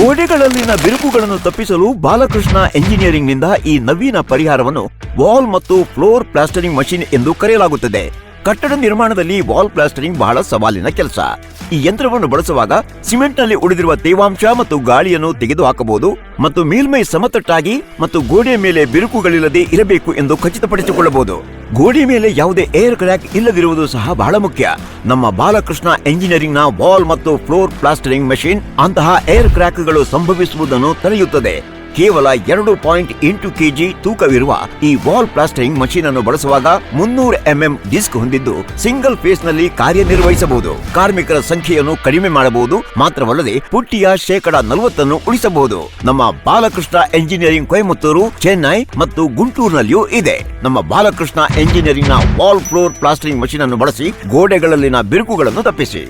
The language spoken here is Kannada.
ಗೋಡೆಗಳಲ್ಲಿನ ಬಿರುಕುಗಳನ್ನು ತಪ್ಪಿಸಲು ಬಾಲಕೃಷ್ಣ ಎಂಜಿನಿಯರಿಂಗ್ನಿಂದ ಈ ನವೀನ ಪರಿಹಾರವನ್ನು ವಾಲ್ ಮತ್ತು ಫ್ಲೋರ್ ಪ್ಲಾಸ್ಟರಿಂಗ್ ಮಷಿನ್ ಎಂದು ಕರೆಯಲಾಗುತ್ತದೆ. ಕಟ್ಟಡ ನಿರ್ಮಾಣದಲ್ಲಿ ವಾಲ್ ಪ್ಲಾಸ್ಟರಿಂಗ್ ಬಹಳ ಸವಾಲಿನ ಕೆಲಸ. ಈ ಯಂತ್ರವನ್ನು ಬಳಸುವಾಗ ಸಿಮೆಂಟ್ನಲ್ಲಿ ಉಳಿದಿರುವ ತೇವಾಂಶ ಮತ್ತು ಗಾಳಿಯನ್ನು ತೆಗೆದುಹಾಕಬಹುದು ಮತ್ತು ಮೇಲ್ಮೈ ಸಮತಟ್ಟಾಗಿ ಮತ್ತು ಗೋಡೆಯ ಮೇಲೆ ಬಿರುಕುಗಳಿಲ್ಲದೆ ಇರಬೇಕು ಎಂದು ಖಚಿತಪಡಿಸಿಕೊಳ್ಳಬಹುದು. ಗೋಡೆ ಮೇಲೆ ಯಾವುದೇ ಏರ್ ಕ್ರ್ಯಾಕ್ ಇಲ್ಲದಿರುವುದು ಸಹ ಬಹಳ ಮುಖ್ಯ. ನಮ್ಮ ಬಾಲಕೃಷ್ಣ ಎಂಜಿನಿಯರಿಂಗ್ನ ವಾಲ್ ಮತ್ತು ಫ್ಲೋರ್ ಪ್ಲಾಸ್ಟರಿಂಗ್ ಮೆಷಿನ್ ಅಂತಹ ಏರ್ ಕ್ರ್ಯಾಕ್ಗಳು ಸಂಭವಿಸುವುದನ್ನು ತಡೆಯುತ್ತದೆ. ಕೇವಲ ಎರಡು ಪಾಯಿಂಟ್ ಎಂಟು ಕೆಜಿ ತೂಕವಿರುವ ಈ ವಾಲ್ ಪ್ಲಾಸ್ಟರಿಂಗ್ ಮಷೀನ್ ಅನ್ನು ಬಳಸುವಾಗ ಮುನ್ನೂರು ಎಂಎಂ ಡಿಸ್ಕ್ ಹೊಂದಿದ್ದು ಸಿಂಗಲ್ ಫೇಸ್ನಲ್ಲಿ ಕಾರ್ಯನಿರ್ವಹಿಸಬಹುದು. ಕಾರ್ಮಿಕರ ಸಂಖ್ಯೆಯನ್ನು ಕಡಿಮೆ ಮಾಡಬಹುದು. ಮಾತ್ರವಲ್ಲದೆ ಪುಟ್ಟಿಯ ಶೇಕಡ ನಲವತ್ತನ್ನು ಉಳಿಸಬಹುದು. ನಮ್ಮ ಬಾಲಕೃಷ್ಣ ಎಂಜಿನಿಯರಿಂಗ್ ಕೊಯಮತ್ತೂರು, ಚೆನ್ನೈ ಮತ್ತು ಗುಂಟೂರಿನಲ್ಲಿಯೂ ಇದೆ. ನಮ್ಮ ಬಾಲಕೃಷ್ಣ ಎಂಜಿನಿಯರಿಂಗ್ನ ವಾಲ್ ಫ್ಲೋರ್ ಪ್ಲಾಸ್ಟರಿಂಗ್ ಮಷೀನ್ ಅನ್ನು ಬಳಸಿ ಗೋಡೆಗಳಲ್ಲಿನ ಬಿರುಕುಗಳನ್ನು ತಪ್ಪಿಸಿ.